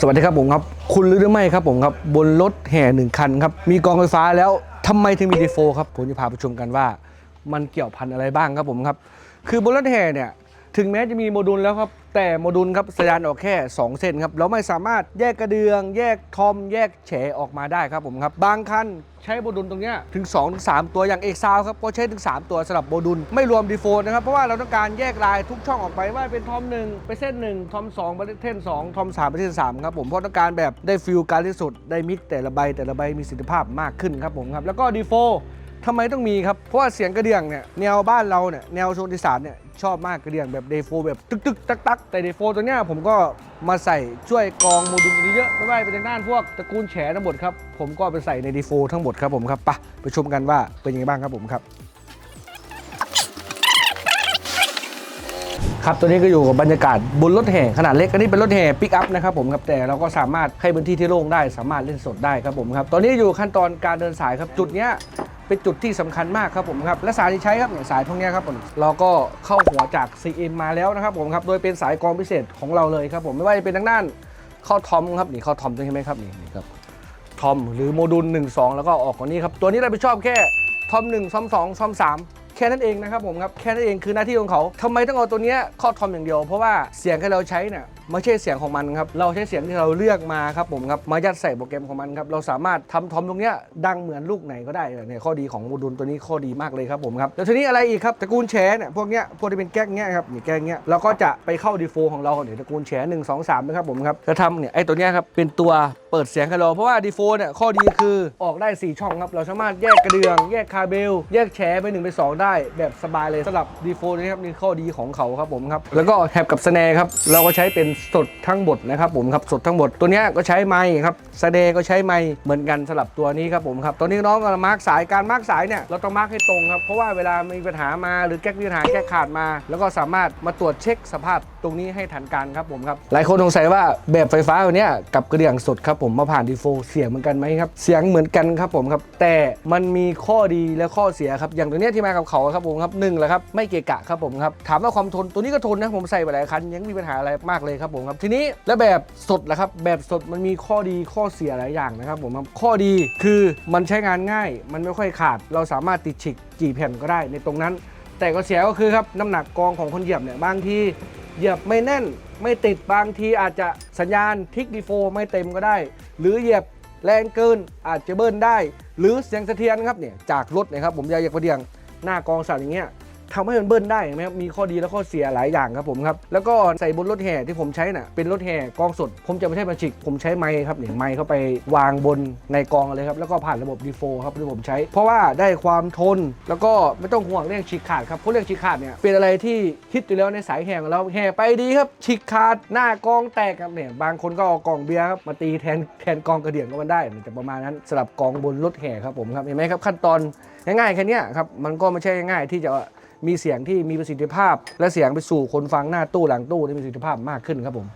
สวัสดีครับผมครับ คุณรู้หรือไม่ครับผมครับ บนรถแห่หนึ่งคันครับ มีกองไฟฟ้าแล้วทำไมถึงมีดีโฟครับ ผมจะพาไปชมกันว่า มันเกี่ยวพันอะไรบ้างครับผมครับ คือบนรถแห่เนี่ย ถึงแม้จะมีโมดูลแล้วครับ แต่โมดูลครับสัญญาณออกแค่ 2 เส้นครับเราไม่สามารถแยกกระเดือง แยกทอม แยกแฉออกมาได้ครับผมครับ บางคันใช้โมดูลตรงนี้ถึง2ถึง3ตัวอย่างเอกซาวครับก็ใช้ถึง 3 ตัวสำหรับโมดูลไม่รวมดีโฟนะครับ เพราะว่าเราต้องการแยกลายทุกช่องออกไปว่าเป็นทอม1ไปเส้น 1 ทอม2ไปเส้น2ทอม3ไปเส้น3ครับผมเพราะต้องการแบบได้ฟิลการที่สุดได้มิกแต่ละใบแต่ละใบมีสิทธิภาพมากขึ้นครับผมครับแล้วก็ดีโฟ ทำไมต้องมีครับ เพราะว่าเสียงกระเดื่องเนี่ยแนวบ้านเราเนี่ยแนวโซนอีสานเนี่ยชอบมากกระเดื่องแบบเดโฟแบบตึกตึกตักตักแต่เดโฟตัวเนี้ยผมก็มาใส่ช่วยกองโมดูลนี้เยอะไม่ว่าจะเป็นทางด้านพวกตระกูลแฉทั้งหมดครับผมก็ไปใส่ในเดโฟทั้งหมดครับผมครับไปะไปชมกันว่าเป็นยังไงบ้างครับผมครับ ครับตัวนี้ก็อยู่กับบรรยากาศบนรถแห่ขนาดเล็กอันนี้เป็นรถแห่ปิกอัพนะครับผมครับแต่เราก็สามารถให้พื้นที่ที่โล่งได้สามารถเล่นสดได้ครับผมครับตอนนี้อยู่ขั้นตอนการเดินสายครับจุดเนี้ย เป็นจุดที่สำคัญมากครับผมครับและสายที่ใช้ครับเนี่ยสายพวกนี้ครับผมเราก็เข้าหัวจาก CM มาแล้วนะครับผมครับโดยเป็นสายกรองพิเศษของเราเลยครับผมไม่ว่าจะเป็นทางด้านเข้าทอมครับนี่เข้าทอมใช่ไหมครับนี่นี่ครับทอมหรือโมดูล1 2 แล้วก็ออกกว่านี้ครับตัวนี้เราไปชอบแค่ทอม1ทอม2ทอม3 แค่นั้นเองนะครับผมครับแค่นั้นเองคือหน้าที่ของเขาทำไมต้องเอาตัวเนี้ยเข้าทอมอย่างเดียว เพราะว่าเสียงที่เราใช้เนี่ยไม่ใช่เสียงของมันครับเราใช้เสียงที่เราเลือกมาครับผมครับมายัดใส่โปรแกรมของมันครับเราสามารถทำทอมตรงเนี้ยดังเหมือนลูกไหนก็ได้เนี่ยข้อดีของโมดูลตัวนี้ข้อดีมากเลยครับผมครับแล้วทีนี้อะไรอีกครับตระกูลแชร์เนี่ยพวกเนี้ยพวกที่เป็นแก๊กเนี้ยครับนี่แก๊กเนี้ยเราก็จะไปเข้าดีโฟของเราเนี่ยตระกูลแชร์หนึ่งสองสามนะครับผมครับจะทำเนี่ยไอ้ตัวเนี้ยครับเป็นตัวเปิดเสียงให้เราเพราะว่าดีโฟเนี่ยข้อดีคือออกได้ 4 ช่องครับ เราสามารถแยกกระเดือง แยกคาเบล แยกแชร์ไป1ไป2 ได้ แบบสบายเลยสำหรับดีโฟนี่ครับนี่ข้อดีของเขาครับผมครับ แล้วก็แท็บกับสแนครับ เราก็ใช้เป็นสดทั้งหมดนะครับผมครับสดทั้งหมดตัวนี้ก็ใช้ไมค์ครับสแนก็ใช้ไมค์เหมือนกันสำหรับตัวนี้ครับผมครับตัวนี้น้องก็มาร์กสายการมาร์กสายเนี่ยเราต้องมาร์กให้ตรงครับเพราะว่าเวลามีปัญหามาหรือแก๊กมีปัญหาแก๊กขาดมา แล้วก็สามารถมาตรวจเช็คสภาพตรงนี้ให้ทันการครับผมครับหลายคนสงสัยว่าแบบไฟฟ้าตัวนี้กับกระเดื่องสดครับผมมาผ่านดีโฟเสียงเหมือนกันไหมครับ เสียงเหมือนกันครับผมครับ แต่มันมีข้อดีและข้อเสียครับ อย่างตัวเนี้ยที่มากับเขาครับผมครับหนึ่งแหละครับไม่เกะกะครับผมครับ ถามว่าความทนตัวนี้ก็ทนนะผมใส่ไปหลายคันยังไม่มีปัญหาอะไรมากเลยครับผมครับทีนี้แล้วแบบสดละครับแบบสดมันมีข้อดีข้อเสียหลายอย่างนะครับผมครับข้อดีคือมันใช้งานง่าย มันไม่ค่อยขาด เราสามารถติดฉิกกี่แผ่นก็ได้ในตรงนั้น แต่ก็เสียก็คือครับน้ำหนักกองของคนเหยียบเนี่ยบางที เหยียบไม่แน่นไม่ติดบางทีอาจจะสัญญาณทิกดีโฟไม่เต็มก็ได้ หรือเหยียบแรงเกินอาจจะเบิ้ลได้ หรือเสียงสะเทือนครับเนี่ยจากรถนะครับผมอยากอยากประเดียงหน้ากองสัตว์อย่างเงี้ย ทำให้มันเบิ้ลได้เห็นไหมครับมีข้อดีและข้อเสียหลายอย่างครับผมครับแล้วก็ใส่บนรถแห่ที่ผมใช้น่ะเป็นรถแห่กองสด ผมจะไม่ใช่มาจิกผมใช้ไมค์ครับเนี่ยไมค์เข้าไปวางบนในกองเลยครับแล้วก็ผ่านระบบดีโฟครับที่ผมใช้ เพราะว่าได้ความทนแล้วก็ไม่ต้องห่วงเรื่องฉีกขาดครับเพราะเรื่องฉีกขาดเนี่ยเป็นอะไรที่ฮิตอยู่แล้วในสายแห่ของเราแห่ไปดีครับฉีกขาดหน้ากองแตกครับเนี่ยบางคนก็เอากองเบียร์ครับมาตีแทนแทนกองกระเดื่องก็มันได้มันจะประมาณนั้นสำหรับกองบนรถแห่ครับผมครับเห็นไหมครับขั้นตอนง่ายๆแค่นี้ครับมันก็ไม่ใช่ง่ายที่จะมีเสียงที่มีประสิทธิภาพ และเสียงไปสู่คนฟังหน้าตู้หลังตู้ที่มีประสิทธิภาพมากขึ้นครับผม